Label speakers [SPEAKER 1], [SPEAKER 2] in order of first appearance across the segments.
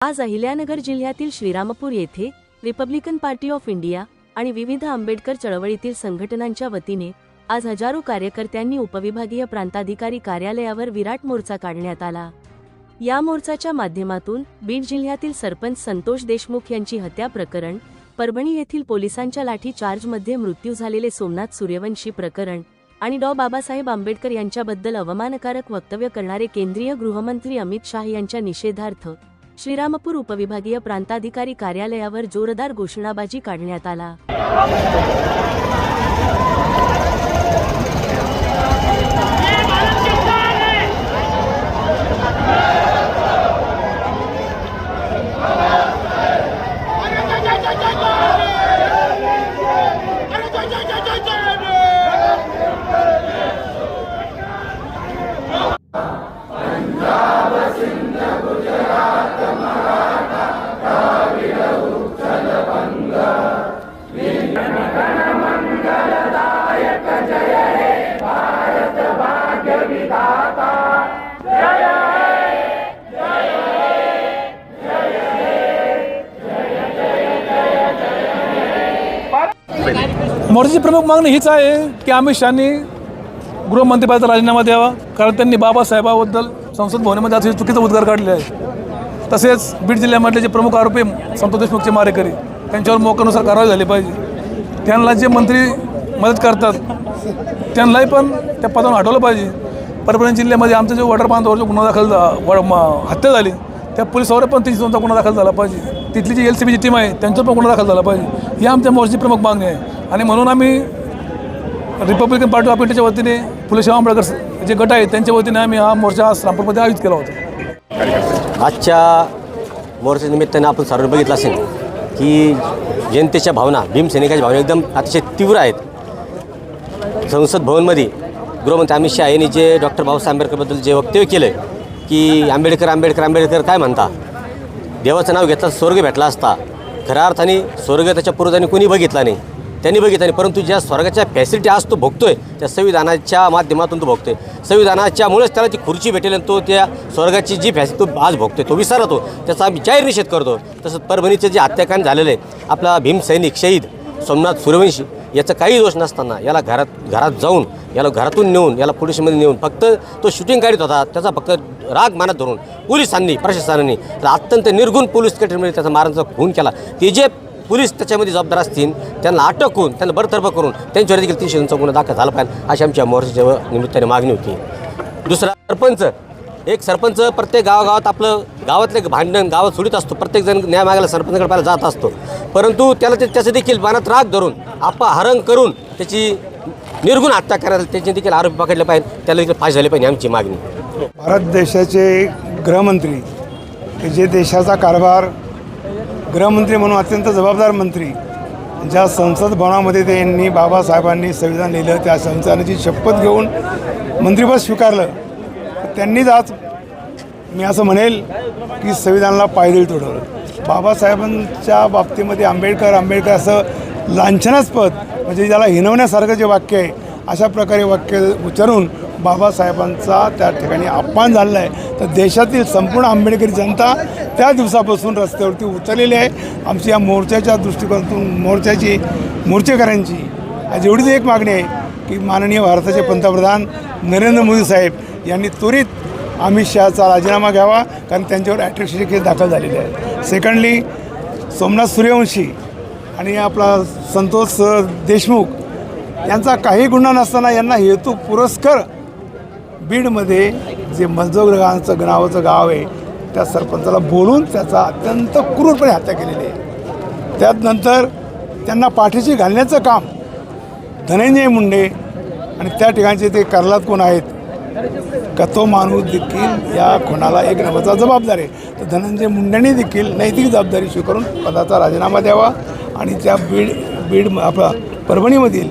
[SPEAKER 1] आज अहिल्यानगर जिल्ह्यातील श्रीरामपूर येथे रिपब्लिकन पार्टी ऑफ इंडिया आणि विविध आंबेडकर चळवळीतील संघटनांच्या वतीने आज हजारो कार्यकर्त्यांनी उपविभागीय प्रांताधिकारी कार्यालयावर विराट मोर्चा काढण्यात आला. या मोर्चाच्या माध्यमातून बीड जिल्ह्यातील सरपंच संतोष देशमुख यांची हत्या प्रकरण परभणी येथील पोलिसांच्या लाठी चार्जमध्ये मृत्यू झालेले सोमनाथ सूर्यवंशी प्रकरण आणि डॉ. बाबासाहेब आंबेडकर यांच्याबद्दल अवमानकारक वक्तव्य करणारे केंद्रीय गृहमंत्री अमित शाह यांच्या निषेधार्थ श्रीरामपूर उपविभागीय प्रांताधिकारी कार्यालयावर जोरदार घोषणाबाजी काढण्यात आला.
[SPEAKER 2] मोर्चाची प्रमुख मागणी हीच आहे की अमित शहानी गृहमंत्रीपदाचा राजीनामा द्यावा कारण त्यांनी बाबासाहेबाबद्दल संसद भवनामध्ये असे चुकीचा उद्गार काढले आहे. तसेच बीड जिल्ह्यामधले जे प्रमुख आरोपी संतोष देशमुखचे मारेकरी त्यांच्यावर मोकानुसार कारवाई झाली पाहिजे. त्यांना जे मंत्री मदत करतात त्यांनाही पण त्या पदावर हटवलं पाहिजे. परभणी जिल्ह्यामध्ये आमच्या जो वॉटर बांधावर जो गुन्हा दाखल व- हत्या झाली त्या पोलिसावर पण तीनशे दोनचा गुन्हा दाखल झाला पाहिजे. तिथली जी एल सी बीची टीम आहे त्यांचं पण गुन्हा दाखल झाला पाहिजे. ही आमच्या मोर्चाची प्रमुख मागणी आहे. आणि म्हणून आम्ही रिपब्लिकन पार्टी ऑफ इंडियाच्या वतीने फुले शाह आंबेडकर जे गट आहेत त्यांच्या वतीने आम्ही हा मोर्चा आज रामपूरमध्ये आयोजित केला होता.
[SPEAKER 3] आजच्या मोर्चा निमित्तानं आपण सर्व बघितलं असेल की जनतेच्या भावना भीमसैनिकाच्या भावना एकदम अतिशय तीव्र आहेत. संसद भवनमध्ये गृहमंत्री अमित शहा यांनी जे डॉक्टर बाबासाहेब आंबेडकरबद्दल जे वक्तव्य केलं की आंबेडकर आंबेडकर आंबेडकर काय म्हणता? देवाचं नाव घेतलं स्वर्ग भेटला असता. खऱ्या अर्थाने स्वर्ग त्याच्या पूर्वजांनी कोणी बघितला नाही. त्यांनी बघितलं नाही परंतु ज्या स्वर्गाच्या फॅसिलिटी आज तो भोगतोय त्या संविधानाच्या माध्यमातून तो भोगतोय. संविधानाच्यामुळेच त्याला ती खुर्ची भेटेल आणि तो त्या स्वर्गाची जी फॅसिलिटी तो आज भोगतोय तो विसरतो. त्याचा आम्ही जाहीर निषेध करतो. तसंच परभणीचे जे हत्याकांड झालेलं आहे आपला भीमसैनिक शहीद सोमनाथ सूर्यवंशी याचा काही दोष नसताना याला घरात घरात जाऊन याला घरातून नेऊन याला पोलिसमध्ये नेऊन फक्त तो शूटिंग काढत होता त्याचा फक्त राग मानत धरून पोलिसांनी प्रशासनाने तर अत्यंत निर्गुण पोलीस कॅटेगरीमध्ये त्याचा मारांचा खून केला. ते जे पोलीस त्याच्यामध्ये जबाबदार असतील त्यांना अटक करून त्यांना बरतर्फ करून त्यांच्यावर देखील तीनशे दोनचा गुन्हा दाखल झाला पाहिजे अशी आमच्या मोर्चाच्या निमित्ताने मागणी होती. दुसरा सरपंच एक सरपंच प्रत्येक गावागावात आपलं गावातले भांडण गावात सोडित असतो. प्रत्येकजण न्याय मागायला सरपंचकडे पाहायला जात असतो. परंतु त्याला ते त्याचं देखील मनात राग धरून आपा हरण करून त्याची निर्गुण हत्या करायला त्याचे देखील आरोपी पकडले पाहिजे. त्याला देखील फाश झाली पाहिजे आमची मागणी.
[SPEAKER 4] भारत देशाचे गृहमंत्री की जे देशाचा कारभार गृहमंत्री म्हणून अत्यंत जबाबदार मंत्री ज्या संसद भवनामध्ये त्यांनी बाबासाहेबांनी संविधान लिहिलं त्या संविधानाची शपथ घेऊन मंत्रिपद स्वीकारलं त्यांनीच आज मी असं म्हणेल की संविधानाला पायदळी तुडवलं बाबासाहेबांच्या बाबतीमध्ये आंबेडकर आंबेडकर असं लांछनास्पद म्हणजे ज्याला हिनवण्यासारखं जे वाक्य आहे अशा प्रकारे वाक्य उच्चारून बाबासाहेबांचा त्या ठिकाणी अपमान झालेला आहे. तर देशातील संपूर्ण आंबेडकरी जनता त्या दिवसापासून रस्त्यावरती उतरलेली आहे. आमची या मोर्चाच्या दृष्टिकोनातून मोर्चाची मोर्चेकऱ्यांची आज एक मागणी आहे की माननीय भारताचे पंतप्रधान नरेंद्र मोदी साहेब यांनी त्वरित अमित शहाचा राजीनामा घ्यावा कारण त्यांच्यावर ॲट्रॅक्शनचे केस दाखल झालेले आहे सेकंडली सोमनाथ सूर्यवंशी आणि आपला संतोष देशमुख यांचा काही गुन्हा नसताना यांना हेतू पुरस्कार बीडमध्ये जे मजोग्रहांचं नावाचं गाव आहे त्या सरपंचाला बोलून त्याचा अत्यंत क्रूरपणे हत्या केलेली आहे. त्यानंतर त्यांना पाठीशी घालण्याचं काम धनंजय मुंडे आणि त्या ठिकाणचे ते कर्लात कोण आहेत? का तो माणूस देखील या खुणाला एक नंबरचा जबाबदार आहे. तर धनंजय मुंडेंनी देखील नैतिक जबाबदारी स्वीकारून पदाचा राजीनामा द्यावा आणि त्या बीड बीड आपला परभणीमधील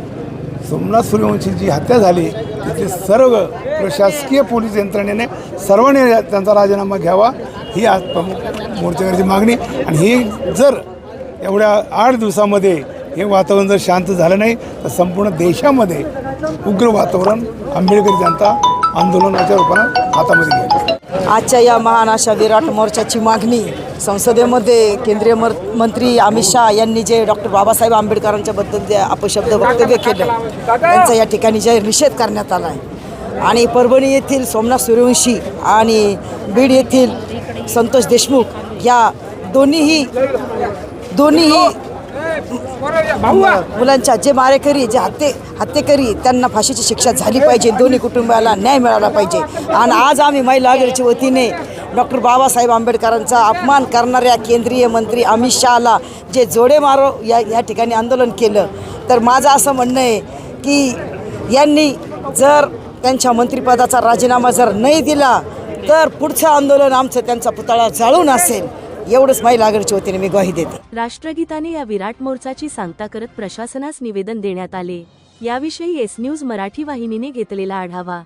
[SPEAKER 4] सोमनाथ सूर्यवंशी जी हत्या झाली. तिथे सर्व प्रशासकीय पोलीस यंत्रणेने सर्वांनी त्यांचा राजीनामा घ्यावा. ही आज प्रमुख मोर्चेकऱ्याची मागणी. आणि ही जर एवढ्या आठ दिवसामध्ये हे वातावरण जर शांत झालं नाही तर संपूर्ण देशामध्ये उग्र वातावरण आंबेडकरी जनता आंदोलनाच्या रूपानं हातामध्ये गेलं
[SPEAKER 5] आजच्या या महान अशा विराट मोर्चाची मागणी संसदेमध्ये केंद्रीय मंत्री अमित शहा यांनी जे डॉक्टर बाबासाहेब आंबेडकरांच्याबद्दल जे अपशब्द वक्तव्य केलं त्यांचा या ठिकाणी जाहीर निषेध करण्यात आला आहे. आणि परभणी येथील सोमनाथ सूर्यवंशी आणि बीड येथील संतोष देशमुख या दोन्हीही दोन्हीही मुलांच्या जे मारेकरी जे हत्ये हत्येकरी त्यांना फाशीची शिक्षा झाली पाहिजे. दोन्ही कुटुंबाला न्याय मिळाला पाहिजे. आणि आज आम्ही महिला आघाडीच्या वतीने डॉक्टर बाबासाहेब आंबेडकरांचा अपमान करणाऱ्या केंद्रीय मंत्री अमित शहाला जे जोडे मारो या या ठिकाणी आंदोलन केलं. तर माझं असं म्हणणं आहे की यांनी जर त्यांच्या मंत्रिपदाचा राजीनामा जर नाही दिला तर पुढचं आंदोलन आमचं त्यांचा पुतळा जाळून असेल. एवढंच महिला आघाडीच्या वतीने मी ग्वाही देते.
[SPEAKER 1] राष्ट्रगीताने या विराट मोर्चाची सांगता करत प्रशासनास निवेदन देण्यात आले. याविषयी एस न्यूज मराठी वाहिनीने घेतलेला आढावा.